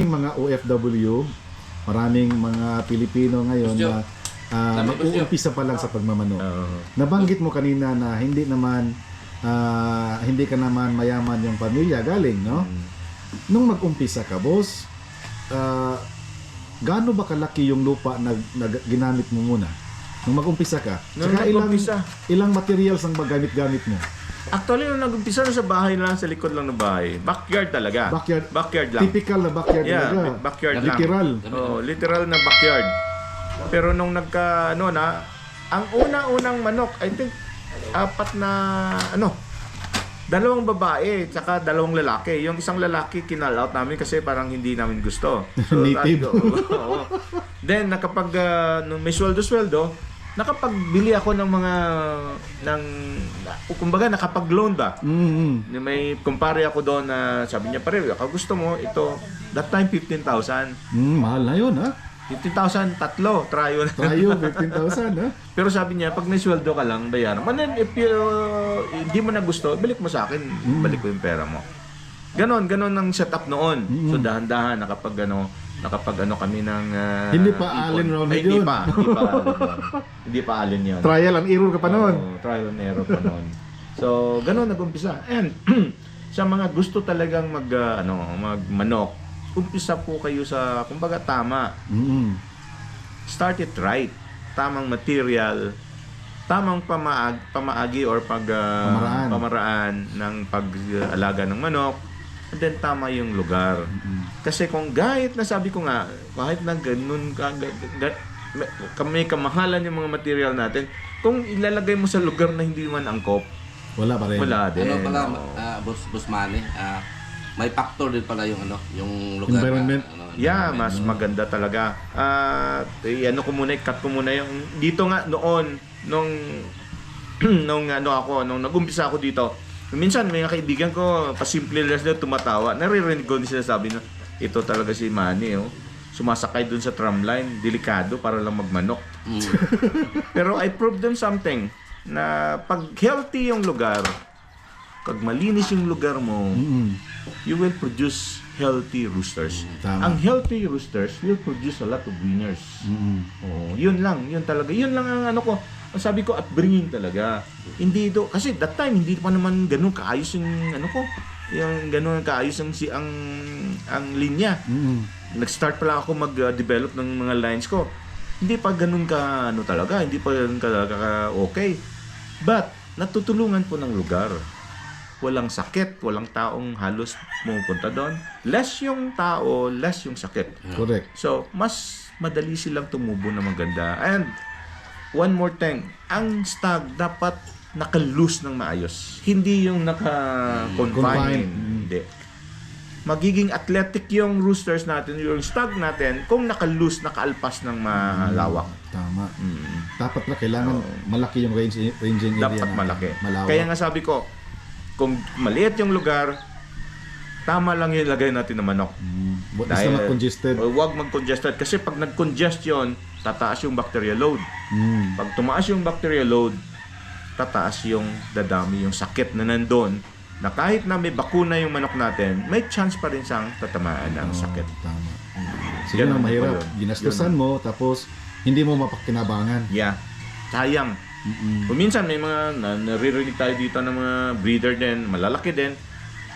maraming mga OFW, maraming mga Pilipino ngayon na gusto. mag-uumpisa pa lang sa pagmamano. Oo. Nabanggit mo kanina na hindi naman ah, hindi ka naman mayaman yung pamilya galing, no? Mm. Nung mag-umpisa ka, boss, ah, gaano ba kalaki yung lupa na, na ginamit mo muna? Nung mag-umpisa ka? Nung Tsaka ilang, ilang materials ang magamit-gamit mo? Actually, nung nag-umpisa na sa bahay lang, sa likod lang ng bahay. Backyard talaga. Backyard. Backyard lang. Typical na backyard Yeah, talaga. backyard lang. Literal. Oo, literal na backyard. Pero nung nagka, ano na, ang una-unang manok, I think, apat na, ano, dalawang babae, tsaka dalawang lalaki. Yung isang lalaki, kinal out namin kasi parang hindi namin gusto. Native. oo, oo. Then, nakapag, uh, nung may sweldo-sweldo, nakapagbili ako ng mga, ng, kumbaga, nakapag-loan ba? Mm-hmm. May kumpare ako doon na sabi niya, pare, ako gusto mo, ito, that time 15,000. Mm, mahal na yun, ha? 15,000, tatlo, trial. Tayo, 15,000, ha? Pero sabi niya, pag may sweldo ka lang, bayaran. Man, then, if you, hindi mo na gusto, balik mo sa akin, balik ko yung pera mo. Ganon, ganon ang setup noon. So dahan-dahan, nakapag ano, nakapag ano kami ng... ah, Hindi pa ipon. Allen Ay, Hindi yun. pa, hindi pa Allen yun. Hindi pa Allen yun. Trial and error ka pa noon. Oo, trial and error pa noon. So, ganun nag-umpisa. And sa mga gusto talagang mag ah, ano, magmanok, umpisa po kayo sa kumbaga tama. Mm-hmm. Start it right. Tamang material, tamang pamaag, pamaagi or pag ah, Pamaraan. pamaraan ng pag-alaga ng manok. And then tama yung lugar. Kasi kung kahit na sabi ko nga, kahit na ganun ka, may kamahalan yung mga material natin, kung ilalagay mo sa lugar na hindi man angkop, Wala pa rin. wala din. Ano pala, ah, boss, boss Manny, ah, may factor din pala yung ano, yung lugar. Environment. Na, ano, Yeah, environment. mas maganda talaga. Ah, eh, ano ko muna, cut ko muna yung dito nga noon nung nung ano ako, nung nagumpisa ako dito. Minsan may mga kaibigan ko, pasimple lang sila tumatawa. Naririnig ko din sila sabi na ito talaga si Manny, oh. Sumasakay dun sa tramline, delikado para lang magmanok. Mm. Pero I proved them something na pag healthy yung lugar, pag malinis yung lugar mo, Mm-mm. you will produce healthy roosters. Tama. Ang healthy roosters will produce a lot of winners. Mm-mm. Oh, yun lang, yun talaga. Yun lang ang ano ko. Ang sabi ko, upbringing talaga. Hindi ito, kasi that time, hindi pa naman ganun kaayos yung ano ko. Yung ganun kaayos ang, si, ang, ang linya. Mm-mm. Nag-start pa lang ako mag-develop ng mga lines ko. Hindi pa ganun ka, ano talaga, hindi pa ka, ka, ka- okay. But, natutulungan po ng lugar. Walang sakit, walang taong halos pumupunta doon. Less yung tao, less yung sakit. Correct. So, mas madali silang tumubo na maganda. And, one more thing, ang stag dapat naka-loose ng maayos. Hindi yung naka-confine. Mm. Hindi. Magiging athletic yung roosters natin, yung stag natin, kung naka-loose, naka-alpas ng malawak. Tama. Mm. Dapat na kailangan malaki yung range, ranging area Dapat malaki. Malawak. Kaya nga sabi ko, kung maliit yung lugar, tama lang yung lagay natin ng manok. Mm. Basta Dahil- mag-congested. Huwag mag-congested kasi pag nag-congest yun, tataas yung bacteria load. Mm. Pag tumaas yung bacteria load, tataas yung dadami yung sakit na nandun na kahit na may bakuna yung manok natin, may chance pa rin siyang tatamaan ng sakit. Oh, tama. Sige Ganun na, po mahirap. yun. Ginastusan mo, tapos hindi mo mapakinabangan. Yeah. Sayang. Mm-mm. Kung minsan may mga na, naririnig tayo dito ng mga breeder din, malalaki din,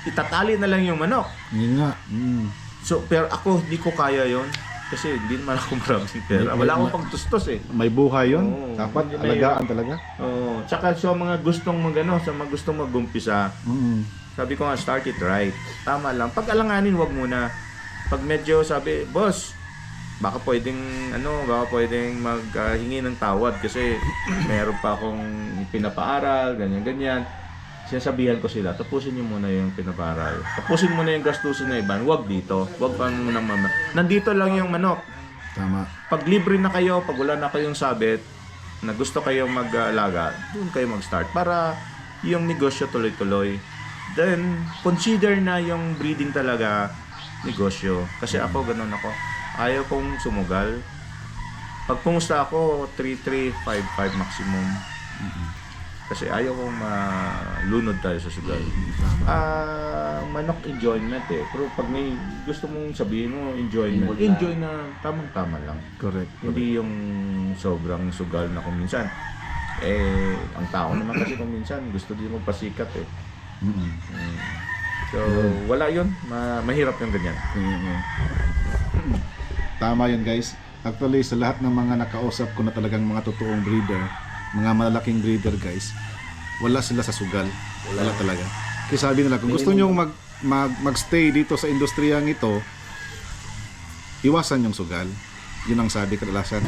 itatali na lang yung manok. Yun nga. Mm. So, pero ako, hindi ko kaya yon kasi hindi naman ako maraming pera. May- Wala may- akong pagtustos eh. May buhay yun. Oo. Dapat Hindi may- alagaan talaga. Oo. Tsaka sa mga gustong magano, sa mga gustong magumpisa, Mm. Sabi ko nga, start it right. Tama lang. Pag alanganin, wag muna. Pag medyo sabi, boss, baka pwedeng, ano, baka pwedeng maghingi ng tawad kasi meron pa akong pinapaaral, ganyan-ganyan. Sinasabihan ko sila, tapusin niyo muna yung pinapaaral. Tapusin muna yung gastusin na iban. Wag dito. Wag pa muna mama. Nandito lang yung manok. Tama. Pag libre na kayo, pag wala na kayong sabit, na gusto kayong mag-alaga, doon kayo mag-start para yung negosyo tuloy-tuloy. Then, consider na yung breeding talaga negosyo. Kasi ako, ganun ako. Ayaw kong sumugal. Pag pumusta ako, 3-3, 5-5 maximum. Kasi ayaw kong malunod tayo sa sugal. Ah, manok enjoyment eh. Pero pag may gusto mong sabihin mo enjoyment, na. enjoy na tamang-tama lang. Correct. correct. Hindi yung sobrang sugal na kung minsan. Eh, ang tao naman kasi kung minsan gusto din magpasikat eh. Mm-mm. Mm. So, wala yun. Ma- mahirap yung ganyan. Oo. Tama yun guys. Actually, sa lahat ng mga nakausap ko na talagang mga totoong breeder, mga malalaking breeder guys, wala sila sa sugal. Wala, talaga. Kaya sabi nila, kung gusto nyo mag, mag, magstay dito sa industriyang ito, iwasan yung sugal. Yun ang sabi kadalasan.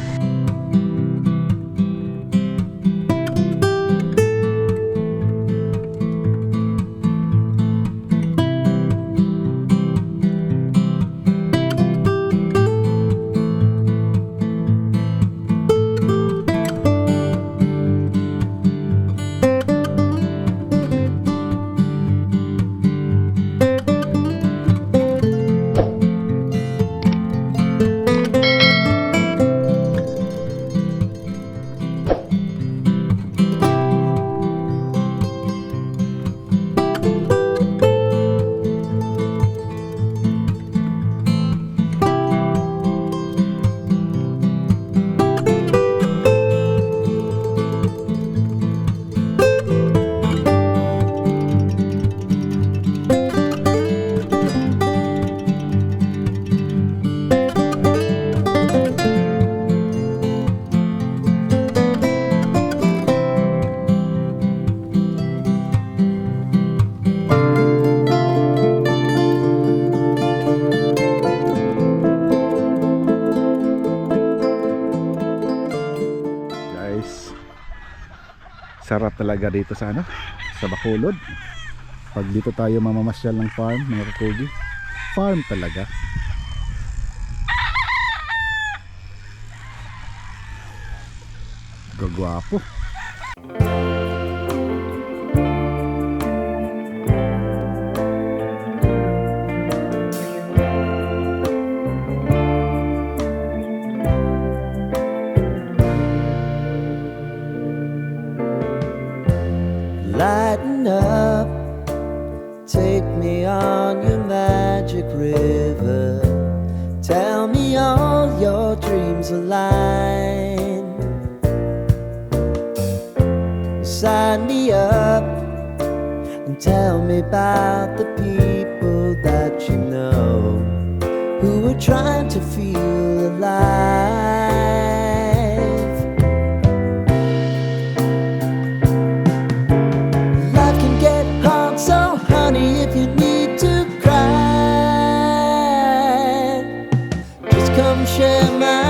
Talaga dito sa ano sa Bacolod. Pag dito tayo mamamasyal ng farm mga kakugi farm talaga. Gagwapo dreams align. Sign me up and tell me about the people that you know who are trying to feel alive. Life can get hard, so honey, if you need to cry, just come share my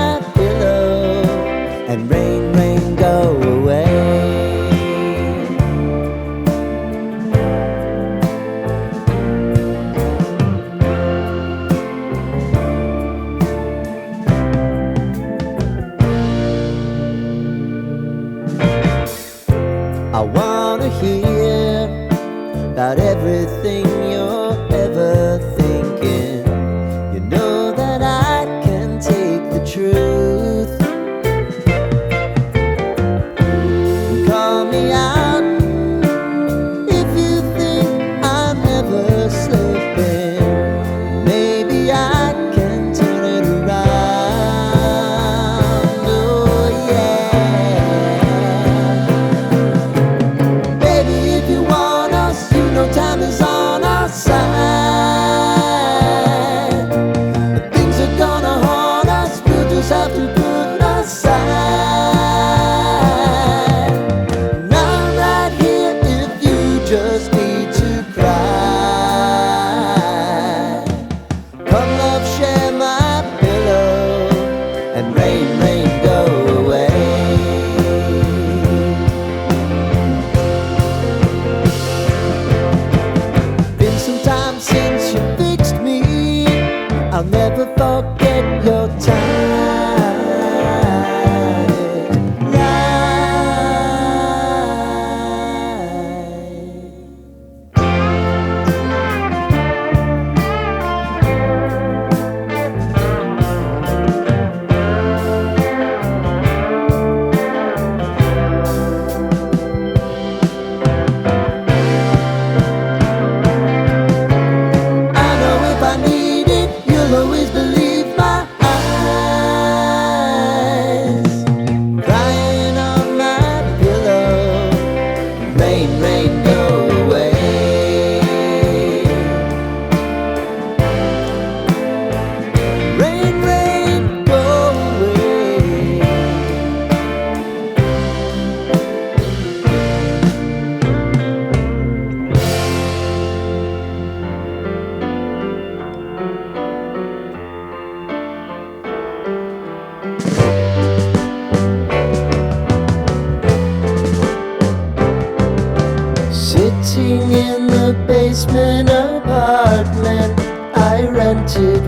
basement apartment. I rented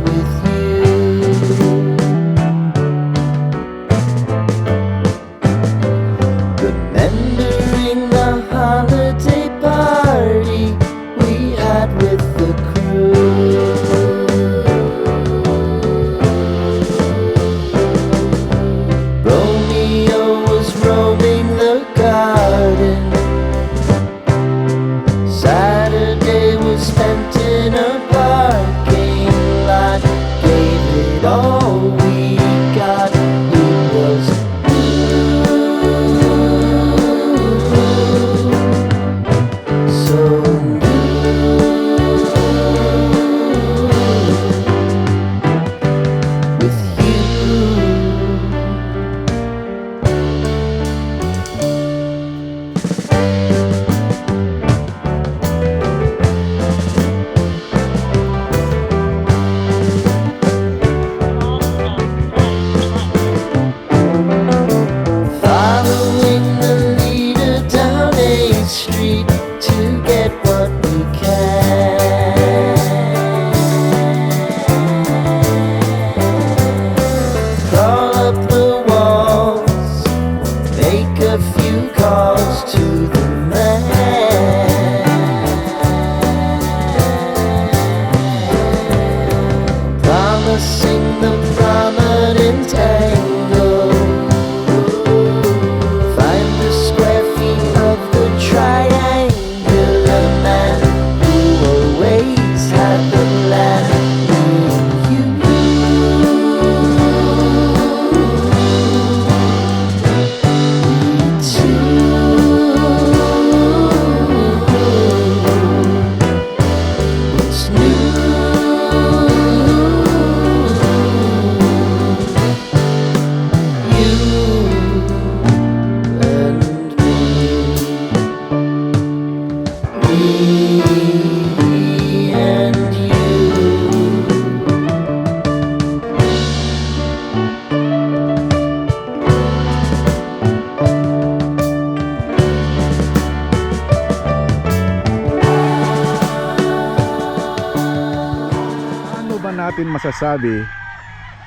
natin masasabi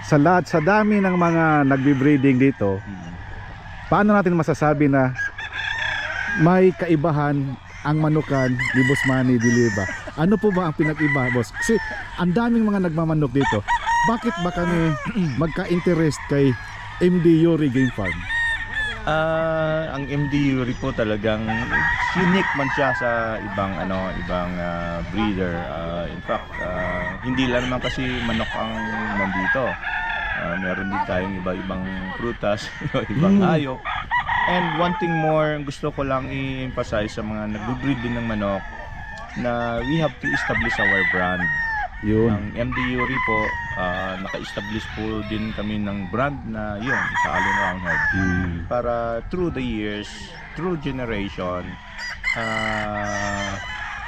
sa lahat, sa dami ng mga nagbe-breeding dito, paano natin masasabi na may kaibahan ang manukan ni Boss Manny Diliba? Ano po ba ang pinag-iba, boss? Kasi ang daming mga nagmamanok dito. Bakit ba kami magka-interest kay MD Yuri Game Farm? Ah, ang MD Yuri po talagang unique man siya sa ibang ano, ibang ah, breeder. Ah, in fact, ah, hindi lang naman kasi manok ang nandito. Ah, meron din tayong iba-ibang prutas, ibang Mm. hayop. And one thing more, gusto ko lang i-emphasize sa mga nagbe-breed din ng manok na we have to establish our brand. Yun. Ang MD Yuri po, ah, naka-establish po din kami ng brand na yun, sa Allen Roundhead Mm. para through the years, through generation, ah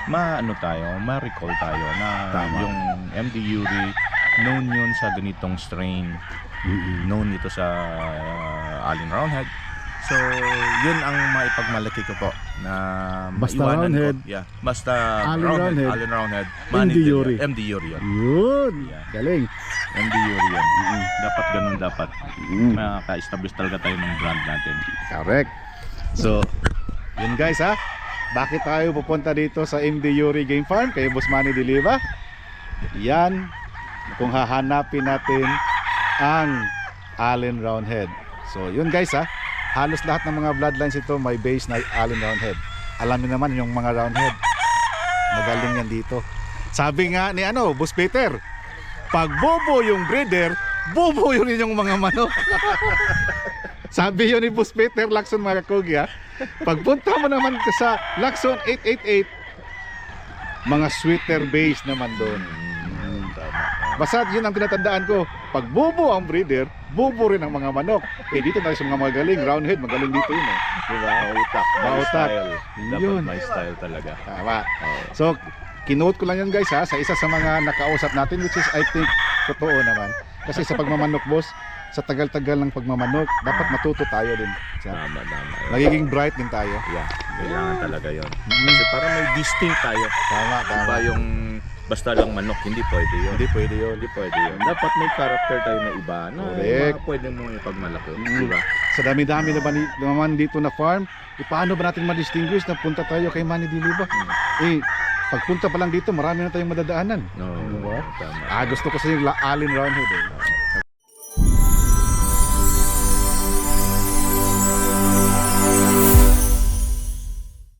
ma-ano tayo, ma-recall tayo na Tama. yung MD Yuri known yun sa ganitong strain. Mm-mm. Known ito sa ah, Allen Roundhead. So, yun ang maipagmalaki ko po na Basta maiwanan Roundhead. ko. Yeah, basta Allen Roundhead. Allen Roundhead. MD Yuri. MD Yuri yun. Yun. Yeah. Galing. MD Yuri yun. Dapat ganun dapat. Mm. Maka-establish talaga tayo ng brand natin. Correct. So, yun guys ha. Bakit tayo pupunta dito sa MD Yuri Game Farm kay Boss Manny Diliva? Yan kung hahanapin natin ang Allen Roundhead. So, yun guys ha. Halos lahat ng mga bloodlines ito may base na Allen Roundhead. Alam niyo naman yung mga Roundhead. Magaling yan dito. Sabi nga ni ano, Boss Peter, pag bobo yung breeder, bobo yun yung mga manok. Sabi yun ni Boss Peter Lacson mga kakugi ha. Pagpunta mo naman sa Lacson 888, mga sweeter base naman doon. Basta yun ang tinatandaan ko. Pag bubo ang breeder, bubo rin ang mga manok. Eh dito tayo sa mga magaling, roundhead, magaling dito yun eh. Diba? Mautak. Mautak. style. Dapat Yun. may style talaga. Tama. So, kinote ko lang yan guys ha, sa isa sa mga nakausap natin which is I think totoo naman. Kasi sa pagmamanok boss, sa tagal-tagal ng pagmamanok, dapat matuto tayo din. Tama, tama. Nagiging bright din tayo. Yeah, kailangan talaga yon. Kasi para may distinct tayo. Tama, Diba yung basta lang manok, hindi pwede yun. Hindi pwede yun. Hindi pwede yun. Dapat may character tayo na iba na Correct. mga pwede mo ipagmalaki. Mm. Diba? Sa dami-dami na ba ni- naman dito na farm, eh, paano ba natin ma-distinguish na punta tayo kay Manny Diliba? Eh, pagpunta pa lang dito, marami na tayong madadaanan. No, Diba? tama. Ah, gusto ko sa yung Allen Roundhead eh.